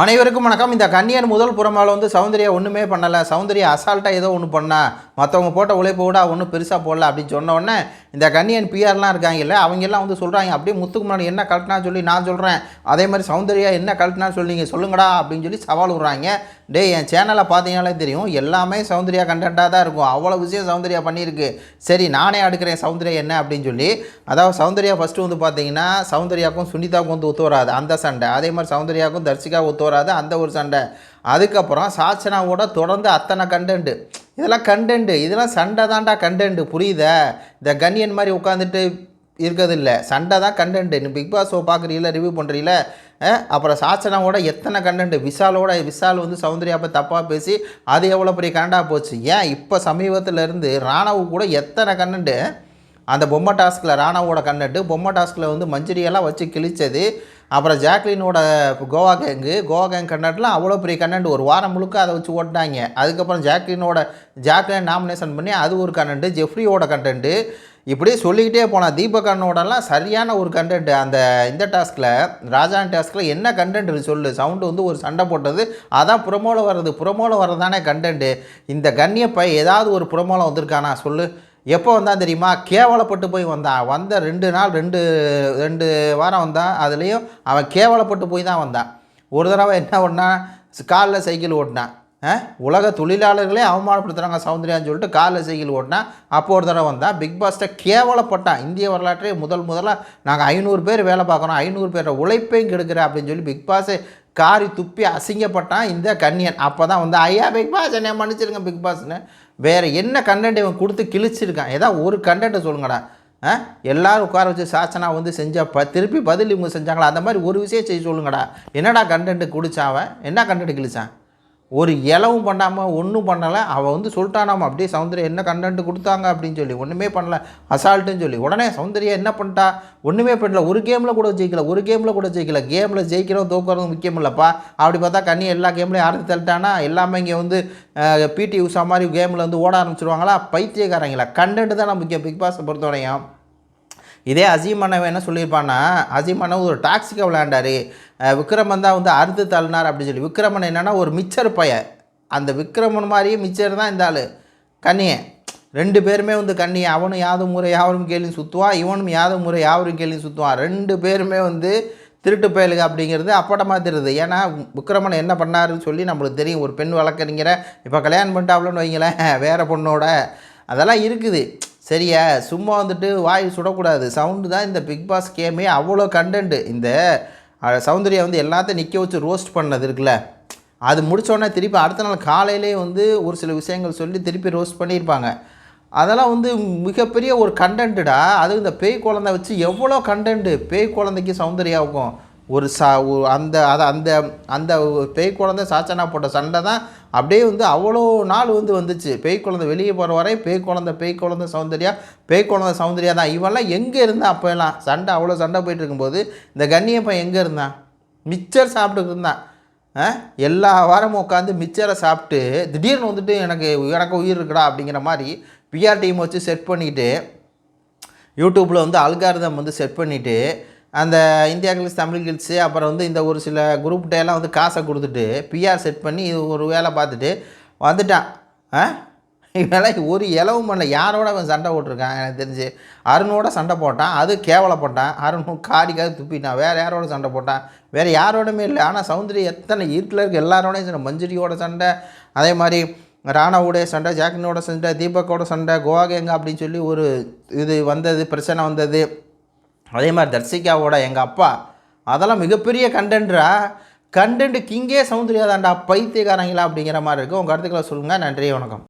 அனைவருக்கும் வணக்கம். இந்த கன்னியன் முதல் புறமால வந்து சௌந்தர்யா ஒன்றுமே பண்ணலை. சௌந்தர்யா அசால்ட்டாக ஏதோ ஒன்று பண்ணா. மற்றவங்க போட்ட உழைப்பு கூட ஒன்றும் பெருசாக போடல அப்படின்னு சொன்ன உடனே இந்த கன்னியன் பிஆர்லாம் இருக்காங்கல்ல அவங்கெல்லாம் வந்து சொல்கிறாங்க அப்படியே முத்துக்கு முன்னாடி என்ன கழட்டினா சொல்லி நான் சொல்கிறேன் அதே மாதிரி சௌந்தர்யா என்ன கழட்டினா சொல்லி நீங்கள் சொல்லுங்கடா அப்படின்னு சொல்லி சவால் விட்றாங்க. டே என் சேனலை பார்த்தீங்கனாலே தெரியும் எல்லாமே சௌந்தர்யா கண்டென்ட்டாக தான் இருக்கும். அவ்வளோ விஷயம் சௌந்தர்யா பண்ணியிருக்கு. சரி நானே அடுக்கிறேன் சௌந்தர்யா என்ன அப்படின்னு சொல்லி அதாவது சௌந்தர்யா ஃபஸ்ட்டு வந்து பார்த்தீங்கன்னா சௌந்தர்யாவுக்கும் சுனிதாவுக்கும் வந்து ஒத்து வராது. அந்த சண்டை. அதே மாதிரி சௌந்தர்யாவுக்கும் தர்சிகா ஒத்து வராது அந்த ஒரு சண்டை. அதுக்கப்புறம் சாச்சனாவோட தொடர்ந்து அத்தனை கண்டென்ட்டு இதெல்லாம் கண்டென்ட்டு இதெல்லாம் சண்டை தான்டா கண்டென்ட்டு புரியுத? இந்த கன்னியன் மாதிரி உட்காந்துட்டு இருக்கிறது இல்லை சண்டை தான் கண்டென்ட்டு நீ பிக் பாஸ் ஷோ பார்க்குறீங்களா ரிவ்யூ பண்ணுறீங்கள அப்புறம் சாச்சனாவோட எத்தனை கண்டென்ட் விஷாலோட விஷால் வந்து சௌந்தர்யா பற்றி தப்பாக பேசி அது எவ்வளோ பெரிய கண்டாக போச்சு? ஏன் இப்போ சமீபத்தில் இருந்து ராணாவு கூட எத்தனை கண்டென்ட்டு அந்த பொம்மை டாஸ்கில் ராணாவோட கண்டென்ட்டு பொம்மை டாஸ்கில் வந்து மஞ்சரியெல்லாம் வச்சு கிழிச்சது. அப்புறம் ஜாக்லினோட கோவா கேங்கு கோவா கேங் கண்டென்ட்லாம் அவ்வளோ பெரிய கண்டென்ட் ஒரு வாரம் முழுக்க அதை வச்சு ஓட்டினாங்க. அதுக்கப்புறம் ஜாக்லினோட ஜாக்லின் நாமினேஷன் பண்ணி அது ஒரு கண்டென்ட்டு ஜெஃப்ரியோட கண்டென்ட்டு இப்படி சொல்லிக்கிட்டே போனால் தீபகண்ணோடலாம் சரியான ஒரு கண்டென்ட் அந்த இந்த டாஸ்கில் ராஜான் டாஸ்கில் என்ன கண்டென்ட் சொல்லு. சவுண்டு வந்து ஒரு சண்டை போட்டது. அதான் புறமோல வர்றது. புறமோல வர்றதானே கண்டென்ட்டு இந்த கண்ணியப்பை ஏதாவது ஒரு புறமோல வந்திருக்கானா சொல்லு. எப்போ வந்தான் தெரியுமா? கேவலப்பட்டு போய் வந்தான் வந்த ரெண்டு நாள் ரெண்டு ரெண்டு வாரம் வந்தான் அதுலேயும் அவன் கேவலப்பட்டு போய் தான் வந்தான். ஒரு தடவை என்ன பண்ணான் காலில் சைக்கிள் ஓட்டினான் ஆ? உலக தொழிலாளர்களே அவமானப்படுத்துகிறாங்க சௌந்தர்யான்னு சொல்லிட்டு காலில் சைக்கிள் ஓட்டினா அப்போ ஒரு தடவை வந்தான் பிக் பாஸ்ட்டை கேவலப்பட்டான். இந்திய வரலாற்றே முதல் முதலாக நாங்கள் ஐநூறு பேர் வேலை பார்க்குறோம் ஐநூறு பேரை உழைப்பையும் கெடுக்கிற அப்படின்னு சொல்லி பிக் பாஸே காரி துப்பி அசிங்கப்பட்டான் இந்த கன்னியன் அப்போ தான் வந்து ஐயா பிக் பாஸ் என்னை மன்னிச்சிருங்க பிக் பாஸ்னு வேறு என்ன கண்டென்ட் இவன் கொடுத்து கிழிச்சிருக்கான்? ஏதாவது ஒரு கண்டென்ட்டை சொல்லுங்கடா. ஆ? எல்லாரும் உட்கார வச்சு சாச்சனா வந்து செஞ்சால் ப திருப்பி பதில் இவங்க செஞ்சாங்களா? அந்த மாதிரி ஒரு விஷயம் செய்ய சொல்லுங்கடா. என்னடா கண்டென்ட்டு குடிச்சாவன் அவன்? என்ன கண்டென்ட் கிழிச்சான்? ஒரு இலவும் பண்ணாமல் ஒன்றும் பண்ணலை. அவள் வந்து சொல்லிட்டானாம் அப்படியே சௌந்தர்யா என்ன கண்டென்ட் கொடுத்தாங்க? அப்படின்னு சொல்லி. ஒன்றுமே பண்ணல. அசால்ட்டுன்னு சொல்லி. உடனே சௌந்தர்யா என்ன பண்ணிட்டா? ஒன்றுமே பண்ணல. ஒரு கேமில் கூட ஜெயிக்கல. ஒரு கேமில் கூட ஜெயிக்கல. கேமில் ஜெயிக்கிறோம் தோக்குறதும் முக்கியம் இல்லைப்பா. அப்படி பார்த்தா கண்ணி எல்லா கேம்லையும் அறுத்து தள்ளிட்டானா எல்லாமே இங்கே வந்து பிடி உஷா மாதிரி கேமில் வந்து ஓட ஆரம்பிச்சிருவாங்களா? பைத்தியக்காரங்களா? கண்டென்ட் தான் முக்கியம். பிக் பாஸை பொறுத்தவரையும். இதே அசீம் அண்ணன் என்ன சொல்லியிருப்பான்னா அசீம் ஒரு டாக்ஸிக்காக விளையாண்டாரு. விக்ரமன் தான் வந்து அறுத்து தள்ளினார் அப்படின்னு சொல்லி. விக்ரமன் என்னென்னா ஒரு மிச்சர் பையன் அந்த விக்ரமன் மாதிரியே மிச்சர் தான் இந்த ஆள். கண்ணியன் ரெண்டு பேருமே வந்து கண்ணியை. அவனும் யாதும் முறை யாவரும் கேள்வி சுற்றுவான் இவனும் யாதும் முறை யாவரும் கேள்வி சுற்றுவான் ரெண்டு பேருமே வந்து திருட்டு பயலுக அப்படிங்கிறது அப்படமாக தெரியுது. ஏன்னா விக்ரமன் என்ன பண்ணாருன்னு சொல்லி நம்மளுக்கு தெரியும். ஒரு பெண் வளர்க்குறீங்கிற இப்போ கல்யாணம் பண்ணிட்டாப்லன்னு வைங்களேன் வேறு பொண்ணோட. அதெல்லாம் இருக்குது. சரியா? சும்மா வந்துட்டு வாய் சுடக்கூடாது. சவுண்டு தான் இந்த பிக் பாஸ் கேமே அவ்வளோ கண்டென்ட்டு இந்த சௌந்தர்யா வந்து எல்லாத்தையும் நிற்க வச்சு ரோஸ்ட் பண்ணது இருக்குல்ல. அது முடித்தோடனே திருப்பி அடுத்த நாள் காலையிலே வந்து ஒரு சில விஷயங்கள் சொல்லி திருப்பி ரோஸ்ட் பண்ணியிருப்பாங்க. அதெல்லாம் வந்து மிகப்பெரிய ஒரு கண்டென்ட்டுடா அது இந்த பேய் குழந்தை வச்சு எவ்வளோ கண்டென்ட்டு பேய் குழந்தைக்கு சௌந்தர்யாவுக்கும். ஒரு சா அந்த அதை அந்த அந்த பேய் குழந்தை சாச்சனா போட்ட சண்டை தான் அப்படியே வந்து அவ்வளோ நாள் வந்து வந்துச்சு. பேய் குழந்தை வெளியே போகிற வரை பேய் குழந்தை பேய் குழந்தை சௌந்தர்யா பேய் குழந்தை சௌந்தர்யா தான். இவெல்லாம் எங்கே இருந்தா அப்போ எல்லாம் சண்டை அவ்வளோ சண்டை போயிட்டு இருக்கும்போது இந்த கண்ணியப்பன் எங்கே இருந்தான்? மிச்சர் சாப்பிட்டு இருந்தான். எல்லா வாரமும் உட்காந்து மிச்சரை சாப்பிட்டு திடீர்னு வந்துட்டு எனக்கு எனக்கு உயிர் இருக்குடா அப்படிங்கிற மாதிரி பிஆர் டீம் வச்சு செட் பண்ணிவிட்டு யூடியூப்பில் வந்து அல்காரிதம் வந்து செட் பண்ணிவிட்டு அந்த இந்தியா கில்ஸ் தமிழ் கில்ஸு அப்புறம் வந்து இந்த ஒரு சில குரூப்கிட்ட எல்லாம் வந்து காசை கொடுத்துட்டு பிஆர் செட் பண்ணி ஒரு வேலை பார்த்துட்டு வந்துட்டான். ஆ? இவெல்லாம் ஒரு இலவும் பண்ணல. யாரோட அவன் சண்டை போட்டிருக்கான்? எனக்கு தெரிஞ்சு அருணோட சண்டை போட்டான். அது கேவலப்பட்டான். அருணும் காடிக்காக துப்பிட்டான். வேறு யாரோட சண்டை போட்டான்? வேறு யாரோடமே இல்லை. ஆனால் சௌந்தர்யா எத்தனை இருட்டில் இருக்க எல்லாரோடையும் சண்டை. மஞ்சுரியோட சண்டை அதே மாதிரி ராணாவோடைய சண்டை ஜாக்கினோட சண்டை தீபக்கோட சண்டை கோவாகேங்க அப்படின்னு சொல்லி ஒரு இது வந்தது பிரச்சனை வந்தது. அதே மாதிரி தர்சிகாவோட எங்கள் அப்பா அதெல்லாம் மிகப்பெரிய கண்டென்ட்ரா கண்டென்ட் கிங்கே சௌந்தர்யா தான்டா பைத்தியக்காரங்களா அப்படிங்கிற மாதிரி இருக்குது உங்கள் கருத்துக்களை சொல்லுங்கள் நன்றி வணக்கம்.